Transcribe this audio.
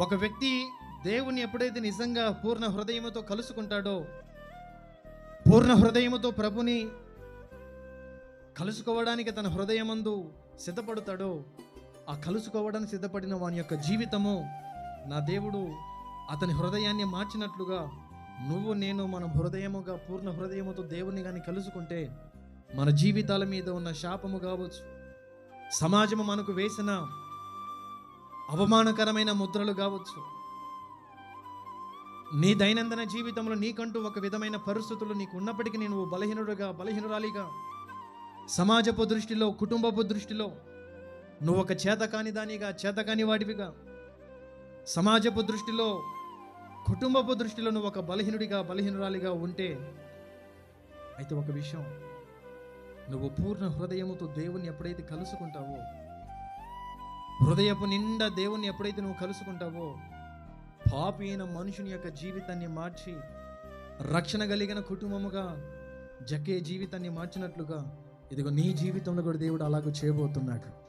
ఒక వ్యక్తి దేవుని ఎప్పుడైతే నిజంగా పూర్ణ హృదయముతో కలుసుకుంటాడో పూర్ణ హృదయముతో ప్రభుని కలుసుకోవడానికి తన హృదయమందు సిద్ధపడతాడో ఆ కలుసుకోవడానికి సిద్ధపడిన వాని యొక్క జీవితము నా దేవుడు అతని హృదయాన్ని మార్చినట్లుగా నువ్వు నేను మన హృదయముగా పూర్ణ హృదయముతో దేవుని కానీ కలుసుకుంటే మన జీవితాల మీద ఉన్న శాపము కావచ్చు. సమాజము మనకు వేసిన అవమానకరమైన ముద్రలు కావచ్చు. నీ దైనందిన జీవితంలో నీకంటూ ఒక విధమైన పరిస్థితులు నీకు ఉన్నప్పటికీ నువ్వు బలహీనుడుగా బలహీనురాలిగా సమాజపు దృష్టిలో కుటుంబపు దృష్టిలో నువ్వు ఒక చేతకాని దానిగా చేతకాని వాడివిగా. సమాజపు దృష్టిలో కుటుంబపు దృష్టిలో నువ్వు ఒక బలహీనుడిగా బలహీనురాలిగా ఉంటే అయితే ఒక విషయం నువ్వు పూర్ణ హృదయముతో దేవుని ఎప్పుడైతే కలుసుకుంటావో హృదయపు నిండా దేవుని ఎప్పుడైతే నువ్వు కలుసుకుంటావో పాపి అయిన మనుషుని యొక్క జీవితాన్ని మార్చి రక్షణ కలిగిన కుటుంబముగా జకే జీవితాన్ని మార్చినట్లుగా ఇదిగో నీ జీవితంలో కూడా దేవుడు అలాగూ చేయబోతున్నాడు.